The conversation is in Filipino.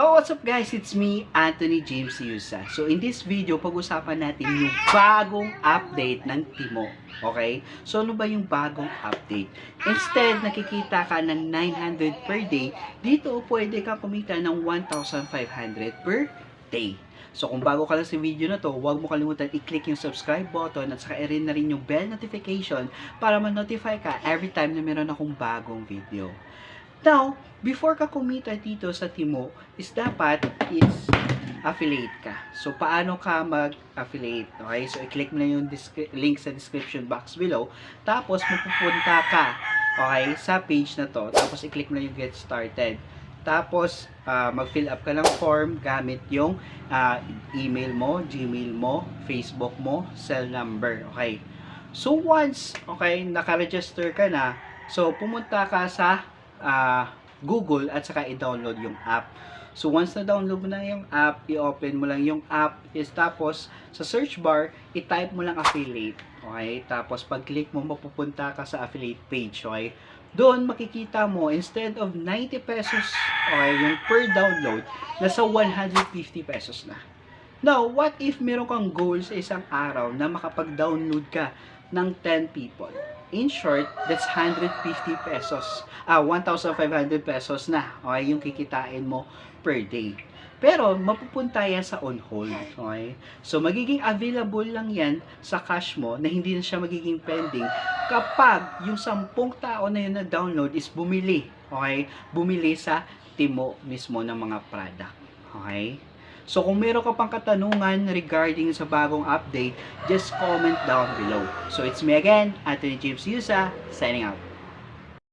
How what's up guys? It's me, Anthony James Yusa. So in this video, pag-usapan natin yung bagong update ng Timo. Okay? So ano ba yung bagong update? Instead, nakikita ka ng 900 per day, dito pwede ka kumita ng 1,500 per day. So kung bago ka lang sa video na to, huwag mo kalimutan i-click yung subscribe button at saka i-rin na rin yung bell notification para ma-notify ka every time na meron akong bagong video. Now, before ka kumita dito sa Timo, is dapat is affiliate ka. So, paano ka mag-affiliate? Okay? So, i-click mo na yung link sa description box below. Tapos, mapupunta ka okay, sa page na to. Tapos, i-click mo na yung get started. Tapos, ah, mag-fill up ka ng form gamit yung ah, email mo, Gmail mo, Facebook mo, cell number. Okay? So, once, okay, nakaregister ka na, so, pumunta ka sa ah, Google at saka i-download yung app. So, once na download mo na yung app, i-open mo lang yung app, is tapos, sa search bar, i-type mo lang affiliate. Okay? Tapos, pag-click mo, mapupunta ka sa affiliate page. Okay? Doon, makikita mo, instead of 90 pesos, okay, yung per download, nasa 150 pesos na. Now, what if meron kang goal sa isang araw na makapag-download ka ng 10 people? In short, that's 150 pesos. Ah, 1,500 pesos na. Okay, yung kikitain mo per day. Pero, mapupunta yan sa on hold. Okay? So, magiging available lang yan sa cash mo na hindi na siya magiging pending kapag yung 10 tao na yun na download is bumili. Okay? Bumili sa Timo mismo ng mga product. Okay? So, kung meron ka pang katanungan regarding sa bagong update, just comment down below. So, it's me again, Anthony James Yusa, signing out.